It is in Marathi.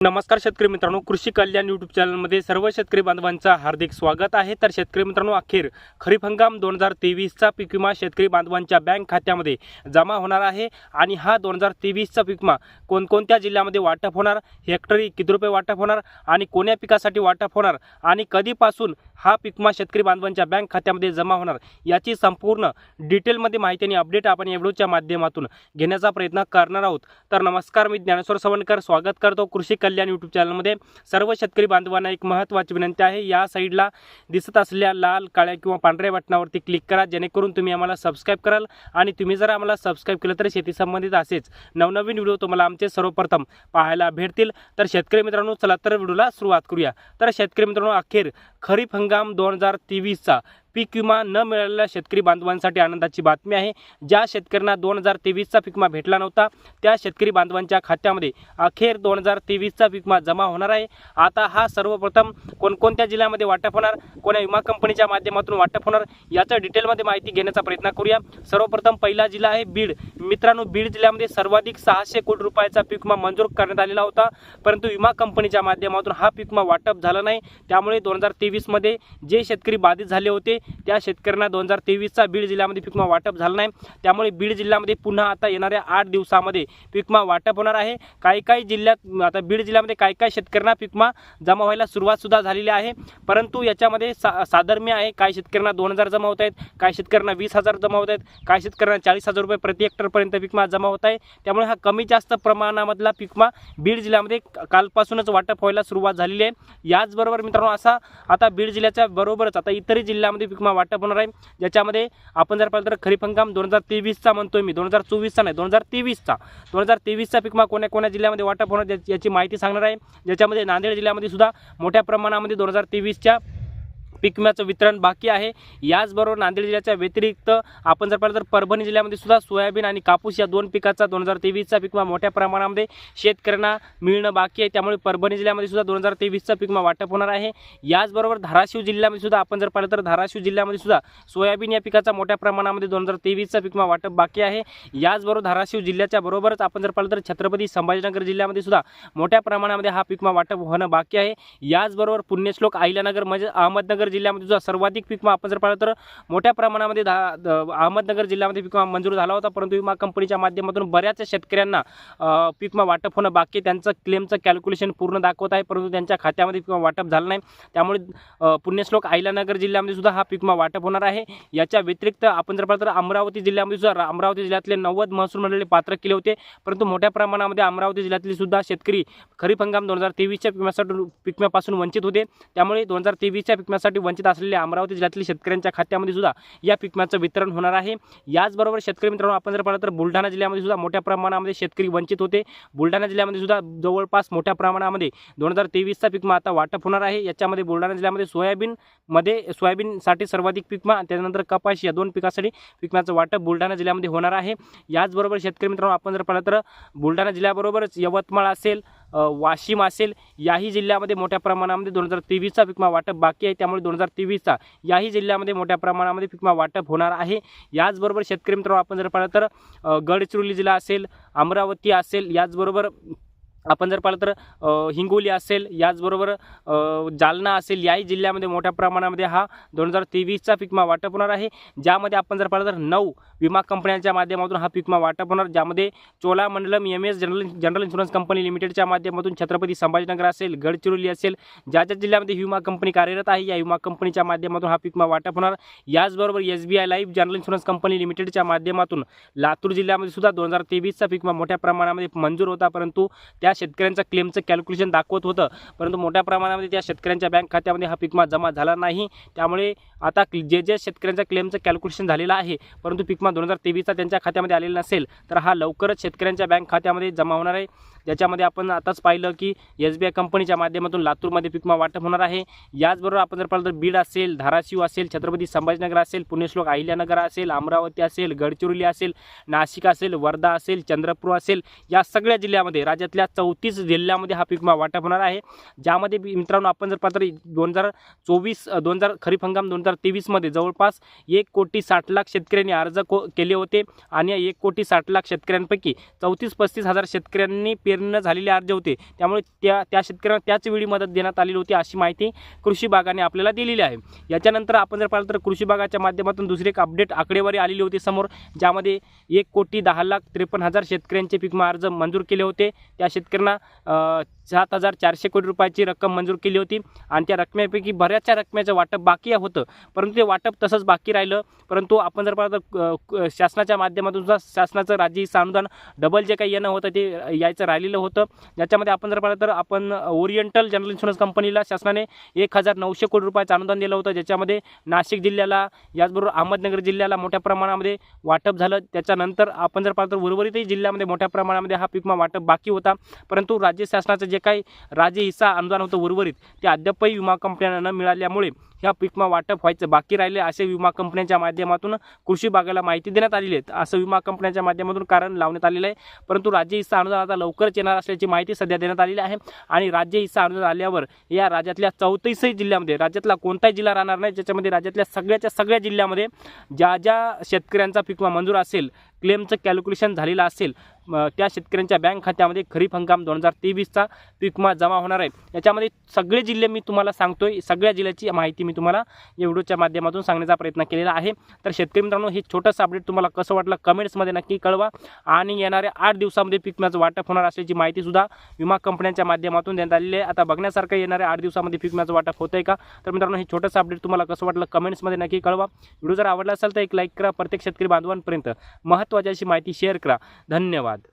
नमस्कार शेतकरी मित्रांनो कृषी कल्याण यूट्यूब चॅनलमध्ये सर्व शेतकरी बांधवांचं हार्दिक स्वागत आहे. तर शेतकरी मित्रांनो अखेर खरीप हंगाम दोन हजार तेवीसचा पीक विमा शेतकरी बांधवांच्या बँक खात्यामध्ये जमा होणार आहे आणि हा दोन हजार तेवीसचा पीक विमा कोणकोणत्या जिल्ह्यामध्ये वाटप होणार हेक्टरी किती रुपये वाटप होणार आणि कोण्या पिकासाठी वाटप होणार आणि कधीपासून हा पीक विमा शेतकरी बांधवांच्या बँक खात्यामध्ये जमा होणार याची संपूर्ण डिटेलमध्ये माहिती आणि अपडेट आपण एवढोच्या माध्यमातून घेण्याचा प्रयत्न करणार आहोत. तर नमस्कार मी ज्ञानेश्वर सवणकर स्वागत करतो कृषी कल्याण यूट्यूब चॅनलमध्ये सर्व शेतकरी बांधवांना एक महत्त्वाची विनंती आहे. या साईडला दिसत असलेल्या लाल काळ्या किंवा पांढऱ्या बटनावरती क्लिक करा जेणेकरून तुम्ही आम्हाला सबस्क्राईब कराल आणि तुम्ही जर आम्हाला सबस्क्राईब केलं तर शेती संबंधित असेच नवनवीन व्हिडिओ तुम्हाला आमचे सर्वप्रथम पाहायला भेटतील. तर शेतकरी मित्रांनो चला तर व्हिडिओला सुरुवात करूया. तर शेतकरी मित्रांनो अखेर खरीप हंगाम दोन हजार तेवीसचा. पीक विमा न मिळालेल्या शेतकरी बांधवांसाठी आनंदाची बातमी आहे. ज्या शेतकऱ्यांना दोन हजार तेवीसचा पीक विमा भेटला नव्हता त्या शेतकरी बांधवांच्या खात्यामध्ये अखेर दोन हजार तेवीसचा पीक विमा जमा होणार आहे. आता हा सर्वप्रथम कोणकोणत्या जिल्ह्यामध्ये वाटप होणार कोण्या विमा कंपनीच्या माध्यमातून वाटप होणार याच्या डिटेलमध्ये माहिती घेण्याचा प्रयत्न करूया. सर्वप्रथम पहिला जिल्हा आहे बीड. मित्रांनो बीड जिल्ह्यामध्ये सर्वाधिक सहाशे कोटी रुपयाचा पीक विमा मंजूर करण्यात आलेला होता. परंतु विमा कंपनीच्या माध्यमातून हा पीक विमा वाटप झाला नाही. त्यामुळे दोन हजार तेवीसमध्ये जे शेतकरी बाधित झाले होते त्या शेतकऱ्यांना दोन हजार तेवीसचा बीड जिल्ह्यामध्ये पिकमा वाटप झाला नाही. त्यामुळे बीड जिल्ह्यामध्ये पुन्हा आता येणाऱ्या आठ दिवसामध्ये पिकमा वाटप होणार आहे. काही काही जिल्ह्यात आता बीड जिल्ह्यामध्ये काही काही शेतकऱ्यांना पिकमा जमा व्हायला सुरुवातसुद्धा झालेली आहे. परंतु याच्यामध्ये सा साधर्म्य आहे. काही शेतकऱ्यांना दोन हजार जमा होत आहेत काही शेतकऱ्यांना वीस हजार जमा होत आहेत काही शेतकऱ्यांना चाळीस हजार रुपये प्रति हेक्टरपर्यंत पिकमा जमा होत आहे. त्यामुळे हा कमी जास्त प्रमाणामधला पिकमा बीड जिल्ह्यामध्ये कालपासूनच वाटप व्हायला सुरुवात झालेली आहे. याचबरोबर मित्रांनो असा आता बीड जिल्ह्याच्या बरोबरच आता इतरही जिल्ह्यामध्ये पीक विमा वाटप होणार आहे. ज्याच्यामध्ये आपण जर पाहिलं तर खरीप हंगाम दोन हजार तेवीसचा म्हणतोय मी. दोन हजार चोवीसचा नाही दोन हजार तेवीसचा. दोन हजार तेवीसचा पिकमा कोण्या कोण्या जिल्ह्यामध्ये वाटप होणार याची माहिती सांगणार आहे. ज्याच्यामध्ये नांदेड जिल्ह्यामध्ये सुद्धा मोठ्या प्रमाणामध्ये दोन हजार तेवीसच्या पीक विम्याचं वितरण बाकी आहे. याचबरोबर नांदेड जिल्ह्याच्या व्यतिरिक्त आपण जर पाहिलं तर परभणी जिल्ह्यामध्ये सुद्धा सोयाबीन आणि कापूस या दोन पिकाचा दोन हजार तेवीसचा पीक विमा मोठ्या प्रमाणामध्ये शेतकऱ्यांना मिळणं बाकी आहे. त्यामुळे परभणी जिल्ह्यामध्ये सुद्धा दोन हजार तेवीसचा पीक विमा वाटप होणार आहे. याचबरोबर धाराशिव जिल्ह्यामध्ये सुद्धा आपण जर पाहिलं तर धाराशिव जिल्ह्यामध्ये सुद्धा सोयाबीन या पिकाचा मोठ्या प्रमाणामध्ये दोन हजार तेवीसचा पीक विमा वाटप बाकी आहे. याचबरोबर धाराशिव जिल्ह्याच्या बरोबरच आपण जर पाहिलं तर छत्रपती संभाजीनगर जिल्ह्यामध्ये सुद्धा मोठ्या प्रमाणामध्ये हा पीक विमा वाटप होणं बाकी आहे. याचबरोबर पुण्यश्लोक अहिल्यानगर म्हणजे अहमदनगर जिल्ह्यामध्ये जो सर्वाधिक पीक विमा आपण जर पाहिलं तर मोठ्या प्रमाणामध्ये धा अहमदनगर जिल्ह्यामध्ये पीक विमा मंजूर झाला होता. परंतु विमा कंपनीच्या माध्यमातून बऱ्याच शेतकऱ्यांना पीक विमा वाटप होणं बाकी त्यांचं क्लेमचं कॅल्क्युलेशन पूर्ण दाखवत आहे. परंतु त्यांच्या खात्यामध्ये पीक विमा वाटप झालं नाही. त्यामुळे पुण्यश्लोक अहिल्यानगर जिल्ह्यामध्ये सुद्धा हा पीक विमा वाटप होणार आहे. याच्या व्यतिरिक्त आपण जर पाहिलं तर अमरावती जिल्ह्यामध्ये सुद्धा अमरावती जिल्ह्यातले नव्वद महसूल मंडळे पात्र केले होते. परंतु मोठ्या प्रमाणामध्ये अमरावती जिल्ह्यातले सुद्धा शेतकरी खरीप हंगाम दोन हजार तेवीसच्या पिकम्यासाठी पिकम्यापासून वंचित होते. त्यामुळे दोन हजार तेवीसच्या पिकम्यासाठी वंचित असलेल्या अमरावती जिल्ह्यातील शेतकऱ्यांच्या खात्यामध्ये सुद्धा या पिकम्याचं वितरण होणार आहे. याचबरोबर शेतकरी मित्रांनो आपण जर पाहिलं तर बुलढाणा जिल्ह्यामध्ये सुद्धा मोठ्या प्रमाणामध्ये शेतकरी वंचित होते. बुलढाणा जिल्ह्यामध्ये सुद्धा जवळपास मोठ्या प्रमाणामध्ये दोन हजार तेवीसचा पिकमा आता वाटप होणार आहे. याच्यामध्ये बुलढाणा जिल्ह्यामध्ये सोयाबीनमध्ये सोयाबीनसाठी सर्वाधिक पिकमा त्यानंतर कपाशी या दोन पिकासाठी पिकम्याचं वाटप बुलढाणा जिल्ह्यामध्ये होणार आहे. याचबरोबर शेतकरी मित्रांनो आपण जर पाहिलं तर बुलढाणा जिल्ह्याबरोबरच यवतमाळ असेल वाशिम असेल याही जिल्ह्यामध्ये मोठ्या प्रमाणामध्ये दोन हजार तेवीसचा पिकमा वाटप बाकी आहे. त्यामुळे दोन हजार तेवीसचा याही जिल्ह्यामध्ये मोठ्या प्रमाणामध्ये पिकमा वाटप होणार आहे. याचबरोबर शेतकरी मित्रांनो आपण जर पाहिलं तर गडचिरोली जिल्हा असेल अमरावती असेल याचबरोबर आपण जर पाहिलं तर हिंगोली असेल याचबरोबर जालना असेल याही जिल्ह्यामध्ये मोठ्या प्रमाणामध्ये हा दोन हजार तेवीसचा पिकमा वाटप होणार आहे. ज्यामध्ये आपण जर पाहिलं तर नऊ विमा कंपन्यांच्या माध्यमातून हा पिकमा वाटप होणार. ज्यामध्ये Cholamandalam M S general general insurance company लिमिटेडच्या माध्यमातून छत्रपती संभाजीनगर असेल गडचिरोली असेल ज्या ज्या जिल्ह्यामध्ये ही विमा कंपनी कार्यरत आहे या विमा कंपनीच्या माध्यमातून हा पिकमा वाटप होणार. याचबरोबर S B I life general insurance company लिमिटेडच्या माध्यमातून लातूर जिल्ह्यामध्ये सुद्धा दोन हजार तेवीसचा पिकमा मोठ्या प्रमाणामध्ये मंजूर होता. परंतु त्या शेतकऱ्यांचं क्लेमचं कॅल्क्युलेशन दाखवत होतं. परंतु मोठ्या प्रमाणामध्ये त्या शेतकऱ्यांच्या बँक खात्यामध्ये हा पिकमा जमा झाला नाही. त्यामुळे आता जे जे शेतकऱ्यांच्या क्लेमचं कॅल्क्युलेशन झालेलं आहे परंतु पिकमा दोन हजार तेवीसचा त्यांच्या खात्यामध्ये आलेला नसेल तर हा लवकरच शेतकऱ्यांच्या बँक खात्यामध्ये जमा होणार आहे. त्याच्यामध्ये आपण आताच पाहिलं की एस बी आय कंपनीच्या माध्यमातून लातूरमध्ये पिकमा वाटप होणार आहे. याचबरोबर आपण जर पाहिलं तर बीड असेल धाराशिव असेल छत्रपती संभाजीनगर असेल पुण्यश्लोक अहिल्यानगर असेल अमरावती असेल गडचिरोली असेल नाशिक असेल वर्धा असेल चंद्रपूर असेल या सगळ्या जिल्ह्यामध्ये राज्यातल्या चौतीस जिल्ह्यामध्ये हा पिकमा वाटप होणार आहे. ज्यामध्ये बी- मित्रांनो आपण जर पाहिलं तर दोन हजार चोवीस दोन हजार खरीप हंगाम दोन हजार तेवीसमध्ये जवळपास एक कोटी साठ लाख शेतकऱ्यांनी अर्ज को केले होते आणि एक कोटी साठ लाख शेतकऱ्यांपैकी चौतीस पस्तीस हजार शेतकऱ्यांनी पेर पेरणीनं झालेले अर्ज होते. त्यामुळे त्या त्या शेतकऱ्यांना त्याच वेळी मदत देण्यात आलेली होती अशी माहिती कृषी भागाने आपल्याला दिलेली आहे. याच्यानंतर आपण जर पाहिलं तर कृषी भागाच्या माध्यमातून दुसरी एक अपडेट आकडेवारी आलेली होती समोर ज्यामध्ये एक कोटी दहा लाख त्रेपन्न हजार शेतकऱ्यांचे पीक अर्ज मंजूर केले होते. त्या शेतकऱ्यांना सात हजार चारशे कोटी रुपयाची रक्कम मंजूर केली होती आणि त्या रकमेपैकी बऱ्याचशा रकमेचं वाटप बाकी होतं. परंतु ते वाटप तसंच बाकी राहिलं. परंतु आपण जर पाहिलं तर शासनाच्या माध्यमातून सुद्धा शासनाचं राज्य हिस्सा अनुदान डबल जे काही येणं होतं ते यायचं राहिलेलं होतं. ज्याच्यामध्ये आपण जर पाहिलं तर आपण ओरिएंटल जनरल इन्शुरन्स कंपनीला शासनाने एक हजार नऊशे कोटी रुपयाचं अनुदान दिलं होतं. ज्याच्यामध्ये नाशिक जिल्ह्याला याचबरोबर अहमदनगर जिल्ह्याला मोठ्या प्रमाणामध्ये वाटप झालं. त्याच्यानंतर आपण जर पाहिलं तर उर्वरितही जिल्ह्यामध्ये मोठ्या प्रमाणामध्ये हा पीक विमा वाटप बाकी होता. परंतु राज्य शासनाचं जे काही राज्य हिस्सा अनुदान होतं उर्वरित ते अद्यापही विमा कंपन्यांना न मिळाल्यामुळे ह्या पीकमा वाटप व्हायचं बाकी राहिले असे विमा कंपन्यांच्या माध्यमातून कृषी बागाला माहिती देण्यात आलेली आहे असं विमा कंपन्यांच्या माध्यमातून कारण लावण्यात आलेलं आहे. परंतु राज्य हिस्सा अनुदान आता लवकरच येणार असल्याची माहिती सध्या देण्यात आलेली आहे. आणि राज्य हिस्सा अनुदान आल्यावर या राज्यातल्या चौतीसही जिल्ह्यामध्ये राज्यातला कोणताही जिल्हा राहणार नाही. ज्याच्यामध्ये राज्यातल्या सगळ्याच्या सगळ्या जिल्ह्यामध्ये ज्या ज्या शेतकऱ्यांचा पीकमा मंजूर असेल क्लेमचं कॅल्क्युलेशन झालेलं असेल त्या शेतकऱ्यांच्या बँक खात्यामध्ये खरीप हंगाम दोन हजार तेवीसचा पीकमा जमा होणार आहे. याच्यामध्ये सगळे जिल्हे मी तुम्हाला सांगतोय सगळ्या जिल्ह्याची माहिती मी तुम्हाला या व्हिडिओच्या माध्यमातून सांगण्याचा प्रयत्न केलेला आहे. तर शेतकरी मित्रांनो हे छोटंसं अपडेट तुम्हाला कसं वाटलं कमेंट्समध्ये नक्की कळवा आणि येणाऱ्या आठ दिवसामध्ये पिकम्याचं वाटप होणार असल्याची माहितीसुद्धा विमा कंपन्यांच्या माध्यमातून देण्यात आलेली आहे. आता बघण्यासारखं येणाऱ्या आठ दिवसामध्ये पिकम्याचं वाटप होतं आहे का? तर मित्रांनो हे छोटंसं अपडेट तुम्हाला कसं वाटलं कमेंट्समध्ये नक्की कळवा. व्हिडिओ जर आवडला असेल तर एक लाईक करा. प्रत्येक शेतकरी बांधवांपर्यंत महत्त्वाची अशी माहिती शेअर करा. धन्यवाद.